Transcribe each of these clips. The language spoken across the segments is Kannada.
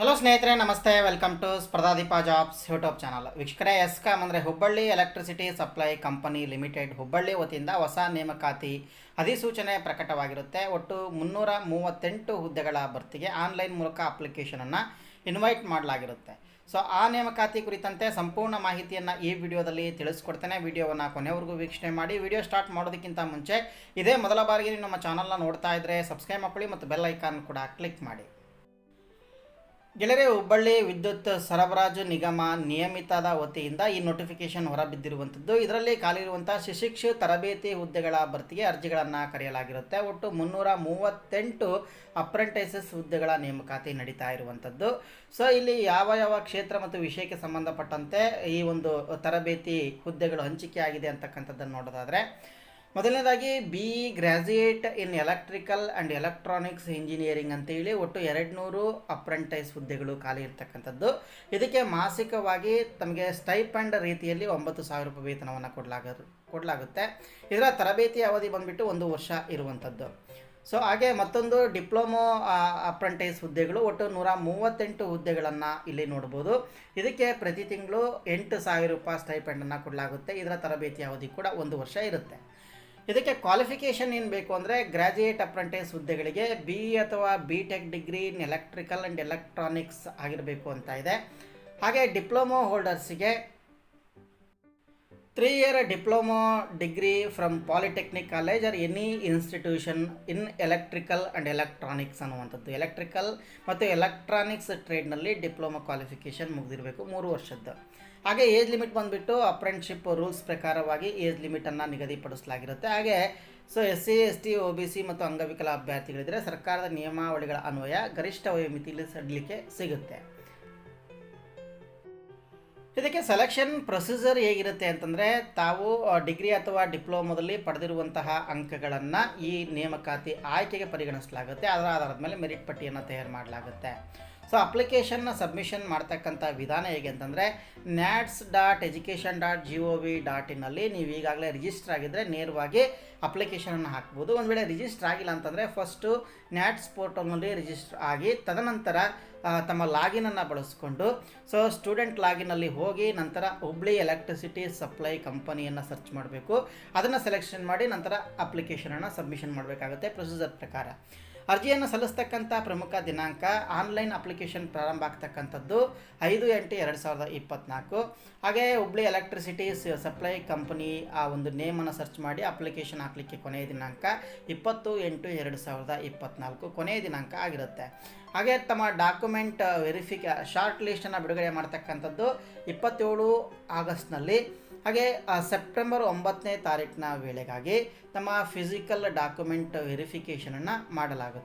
ಹಲೋ ಸ್ನೇಹಿತರೆ, ನಮಸ್ತೆ. Welcome to Spardhadeepa jobs YouTube channel ವೀಕ್ಷಕರೇ ಎಸ್ಕಾಮ್ ಅಂದರೆ Hubballi electricity supply company limited Hubballi ವತಿಯಿಂದ ಹೊಸ ನೇಮಕಾತಿ ಅಧಿಸೂಚನೆ ಪ್ರಕಟವಾಗಿರುತ್ತೆ. ಒಟ್ಟು ಮುನ್ನೂರ ಮೂವತ್ತೆಂಟು ಹುದ್ದೆಗಳ ಭರ್ತಿಗೆ ಆನ್ಲೈನ್ ಮೂಲಕ ಅಪ್ಲಿಕೇಶನನ್ನು ಇನ್ವೈಟ್ ಮಾಡಲಾಗಿರುತ್ತೆ. ಸೊ ಆ ನೇಮಕಾತಿ ಕುರಿತಂತೆ ಸಂಪೂರ್ಣ ಮಾಹಿತಿಯನ್ನು ಈ ವಿಡಿಯೋದಲ್ಲಿ ತಿಳಿಸ್ಕೊಡ್ತೇನೆ. ವಿಡಿಯೋವನ್ನು ಕೊನೆವರೆಗೂ ವೀಕ್ಷಣೆ ಮಾಡಿ. ವಿಡಿಯೋ ಸ್ಟಾರ್ಟ್ ಮಾಡೋದಕ್ಕಿಂತ ಮುಂಚೆ ಇದೇ ಮೊದಲ ಬಾರಿಗೆ ನಿಮ್ಮ ಚಾನಲ್ನ ನೋಡ್ತಾ ಇದ್ದರೆ ಸಬ್ಸ್ಕ್ರೈಬ್ ಮಾಡ್ಕೊಳ್ಳಿ ಮತ್ತು ಬೆಲ್ ಐಕಾನ್ ಕೂಡ ಕ್ಲಿಕ್ ಮಾಡಿ. ಗೆಳೆಯರೆ ಹುಬ್ಬಳ್ಳಿ ವಿದ್ಯುತ್ ಸರಬರಾಜು ನಿಗಮ ನಿಯಮಿತದ ವತಿಯಿಂದ ಈ ನೋಟಿಫಿಕೇಶನ್ ಹೊರಬಿದ್ದಿರುವಂಥದ್ದು. ಇದರಲ್ಲಿ ಖಾಲಿರುವಂಥ ಶಿಶಿಕ್ಷು ತರಬೇತಿ ಹುದ್ದೆಗಳ ಭರ್ತಿಗೆ ಅರ್ಜಿಗಳನ್ನು ಕರೆಯಲಾಗಿರುತ್ತೆ. ಒಟ್ಟು ಮುನ್ನೂರ ಮೂವತ್ತೆಂಟು ಅಪ್ರೆಂಟೈಸಸ್ ಹುದ್ದೆಗಳ ನೇಮಕಾತಿ ನಡೀತಾ ಇರುವಂಥದ್ದು. ಸೊ ಇಲ್ಲಿ ಯಾವ ಯಾವ ಕ್ಷೇತ್ರ ಮತ್ತು ವಿಷಯಕ್ಕೆ ಸಂಬಂಧಪಟ್ಟಂತೆ ಈ ಒಂದು ತರಬೇತಿ ಹುದ್ದೆಗಳು ಹಂಚಿಕೆ ಆಗಿದೆ ಅಂತಕ್ಕಂಥದ್ದನ್ನು ನೋಡೋದಾದರೆ ಮೊದಲನೇದಾಗಿ, B graduate in electrical and electronics engineering ಅಂತೇಳಿ ಒಟ್ಟು ಎರಡು ನೂರು ಅಪ್ರೆಂಟೈಸ್ ಹುದ್ದೆಗಳು ಖಾಲಿ ಇರ್ತಕ್ಕಂಥದ್ದು. ಇದಕ್ಕೆ ಮಾಸಿಕವಾಗಿ ತಮಗೆ ಸ್ಟೈಪಂಡ್ ರೀತಿಯಲ್ಲಿ ಒಂಬತ್ತು ಸಾವಿರ ರೂಪಾಯಿ ವೇತನವನ್ನು ಕೊಡಲಾಗ ಕೊಡಲಾಗುತ್ತೆ. ಇದರ ತರಬೇತಿ ಅವಧಿ ಬಂದುಬಿಟ್ಟು ಒಂದು ವರ್ಷ ಇರುವಂಥದ್ದು. ಸೊ, ಹಾಗೆ ಮತ್ತೊಂದು ಡಿಪ್ಲೊಮೊ ಅಪ್ರೆಂಟೈಸ್ ಹುದ್ದೆಗಳು ಒಟ್ಟು ನೂರ ಮೂವತ್ತೆಂಟು ಹುದ್ದೆಗಳನ್ನು ಇಲ್ಲಿ ನೋಡ್ಬೋದು. ಇದಕ್ಕೆ ಪ್ರತಿ ತಿಂಗಳು ಎಂಟು ಸಾವಿರ ರೂಪಾಯಿ ಸ್ಟೈಪೆಂಡನ್ನು ಕೊಡಲಾಗುತ್ತೆ. ಇದರ ತರಬೇತಿ ಅವಧಿ ಕೂಡ ಒಂದು ವರ್ಷ ಇರುತ್ತೆ. ಇದಕ್ಕೆ ಕ್ವಾಲಿಫಿಕೇಷನ್ ಏನು ಬೇಕು ಅಂದರೆ ಗ್ರ್ಯಾಜುಯೇಟ್ ಅಪ್ರೆಂಟೈಸ್ ಹುದ್ದೆಗಳಿಗೆ ಬಿ ಅಥವಾ B tech degree in electrical and electronics ಆಗಿರಬೇಕು ಅಂತ ಇದೆ. ಹಾಗೆ diploma ಹೋಲ್ಡರ್ಸಿಗೆ three year diploma degree from polytechnic college or any institution in electrical and electronics ಅನ್ನುವಂಥದ್ದು. ಎಲೆಕ್ಟ್ರಿಕಲ್ ಮತ್ತು ಎಲೆಕ್ಟ್ರಾನಿಕ್ಸ್ ಟ್ರೇಡ್ನಲ್ಲಿ ಡಿಪ್ಲೊಮಾ ಕ್ವಾಲಿಫಿಕೇಷನ್ ಮುಗಿದಿರಬೇಕು, ಮೂರು ವರ್ಷದ್ದು. ಹಾಗೆ ಏಜ್ ಲಿಮಿಟ್ ಬಂದುಬಿಟ್ಟು ಅಪ್ರೆಂಟ್ಶಿಪ್ ರೂಲ್ಸ್ ಪ್ರಕಾರವಾಗಿ ಏಜ್ ಲಿಮಿಟನ್ನು ನಿಗದಿಪಡಿಸಲಾಗಿರುತ್ತೆ. ಹಾಗೆ so S C S T O B C ಮತ್ತು ಅಂಗವಿಕಲ ಅಭ್ಯರ್ಥಿಗಳಿದ್ದರೆ ಸರ್ಕಾರದ ನಿಯಮಾವಳಿಗಳ ಅನ್ವಯ ಗರಿಷ್ಠ ವಯೋಮಿತಿಯಲ್ಲಿ ಸಡಲಿಕ್ಕೆ ಸಿಗುತ್ತೆ. ಇದಕ್ಕೆ ಸೆಲೆಕ್ಷನ್ ಪ್ರೊಸೀಜರ್ ಹೇಗಿರುತ್ತೆ ಅಂತಂದರೆ ತಾವು ಡಿಗ್ರಿ ಅಥವಾ ಡಿಪ್ಲೊಮೊದಲ್ಲಿ ಪಡೆದಿರುವಂತಹ ಅಂಕಗಳನ್ನು ಈ ನೇಮಕಾತಿ ಆಯ್ಕೆಗೆ ಪರಿಗಣಿಸಲಾಗುತ್ತೆ. ಅದರ ಆಧಾರದ ಮೇಲೆ ಮೆರಿಟ್ ಪಟ್ಟಿಯನ್ನು ತಯಾರು ಮಾಡಲಾಗುತ್ತೆ. ಸೊ ಅಪ್ಲಿಕೇಶನ್ನ ಸಬ್ಮಿಷನ್ ಮಾಡ್ತಕ್ಕಂಥ ವಿಧಾನ ಹೇಗೆ ಅಂತಂದರೆ NATS dot education dot G O V dot ನೀವು ಈಗಾಗಲೇ ರಿಜಿಸ್ಟರ್ ಆಗಿದ್ದರೆ ನೇರವಾಗಿ ಅಪ್ಲಿಕೇಶನನ್ನು ಹಾಕ್ಬೋದು. ಒಂದು ವೇಳೆ ರಿಜಿಸ್ಟರ್ ಆಗಿಲ್ಲ ಅಂತಂದರೆ ಫಸ್ಟು ನ್ಯಾಟ್ಸ್ ಪೋರ್ಟಲ್ನಲ್ಲಿ ರಿಜಿಸ್ಟರ್ ಆಗಿ ತದನಂತರ ತಮ್ಮ ಲಾಗಿನನ್ನು ಬಳಸಿಕೊಂಡು ಸೊ ಸ್ಟೂಡೆಂಟ್ ಲಾಗಿನಲ್ಲಿ ಹೋಗಿ ನಂತರ ಹುಬ್ಳಿ ಎಲೆಕ್ಟ್ರಿಸಿಟಿ ಸಪ್ಲೈ ಕಂಪನಿಯನ್ನು ಸರ್ಚ್ ಮಾಡಬೇಕು. ಅದನ್ನು ಸೆಲೆಕ್ಷನ್ ಮಾಡಿ ನಂತರ ಅಪ್ಲಿಕೇಶನನ್ನು ಸಬ್ಮಿಷನ್ ಮಾಡಬೇಕಾಗುತ್ತೆ ಪ್ರೊಸೀಜರ್ ಪ್ರಕಾರ. ಅರ್ಜಿಯನ್ನು ಸಲ್ಲಿಸ್ತಕ್ಕಂಥ ಪ್ರಮುಖ ದಿನಾಂಕ, ಆನ್ಲೈನ್ ಅಪ್ಲಿಕೇಶನ್ ಪ್ರಾರಂಭ ಆಗ್ತಕ್ಕಂಥದ್ದು ಐದು ಎಂಟು ಎರಡು ಸಾವಿರದ ಇಪ್ಪತ್ತ್ನಾಲ್ಕು. ಹಾಗೆ ಹುಬ್ಳಿ ಎಲೆಕ್ಟ್ರಿಸಿಟಿ ಸಪ್ಲೈ ಕಂಪನಿ ಆ ಒಂದು ನೇಮನ್ನು ಸರ್ಚ್ ಮಾಡಿ ಅಪ್ಲಿಕೇಶನ್ ಹಾಕಲಿಕ್ಕೆ ಕೊನೆಯ ದಿನಾಂಕ ಇಪ್ಪತ್ತು ಎಂಟು ಎರಡು ಸಾವಿರದ ಇಪ್ಪತ್ತ್ನಾಲ್ಕು ಕೊನೆಯ ದಿನಾಂಕ ಆಗಿರುತ್ತೆ. ಹಾಗೆ ತಮ್ಮ ಡಾಕ್ಯುಮೆಂಟ್ ವೆರಿಫಿಕಾ, ಶಾರ್ಟ್ ಲಿಸ್ಟನ್ನು ಬಿಡುಗಡೆ ಮಾಡ್ತಕ್ಕಂಥದ್ದು ಇಪ್ಪತ್ತೇಳು ಆಗಸ್ಟ್ನಲ್ಲಿ. ಹಾಗೆ ಸೆಪ್ಟೆಂಬರ್ ಒಂಬತ್ತನೇ ತಾರೀಕಿನ ವೇಳೆಗಾಗಿ ತಮ್ಮ ಫಿಸಿಕಲ್ ಡಾಕ್ಯುಮೆಂಟ್ ವೆರಿಫಿಕೇಷನನ್ನು ಮಾಡಲಾಗುತ್ತೆ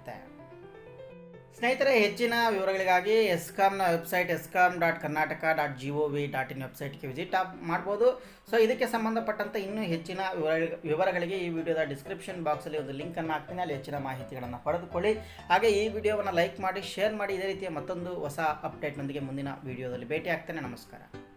ಸ್ನೇಹಿತರೆ, ಹೆಚ್ಚಿನ ವಿವರಗಳಿಗಾಗಿ ಎಸ್ಕಾಮ್ನ website ESCOM dot Karnataka dot G O V dot in ವೆಬ್ಸೈಟ್ಗೆ ವಿಸಿಟ್ ಮಾಡ್ಬೋದು. ಸೊ, ಇದಕ್ಕೆ ಸಂಬಂಧಪಟ್ಟಂತೆ ಇನ್ನೂ ಹೆಚ್ಚಿನ ವಿವರ ವಿವರಗಳಿಗೆ ಈ ವಿಡಿಯೋದ ಡಿಸ್ಕ್ರಿಪ್ಷನ್ ಬಾಕ್ಸಲ್ಲಿ ಒಂದು ಲಿಂಕನ್ನು ಹಾಕ್ತೀನಿ. ಅಲ್ಲಿ ಹೆಚ್ಚಿನ ಮಾಹಿತಿಗಳನ್ನು ಪಡೆದುಕೊಳ್ಳಿ. ಹಾಗೆ ಈ ವಿಡಿಯೋವನ್ನು ಲೈಕ್ ಮಾಡಿ, ಶೇರ್ ಮಾಡಿ, ಇದೇ ರೀತಿಯ ಮತ್ತೊಂದು ಹೊಸ ಅಪ್ಡೇಟ್ನೊಂದಿಗೆ ಮುಂದಿನ ವಿಡಿಯೋದಲ್ಲಿ ಭೇಟಿ ಆಗ್ತೇನೆ ನಮಸ್ಕಾರ.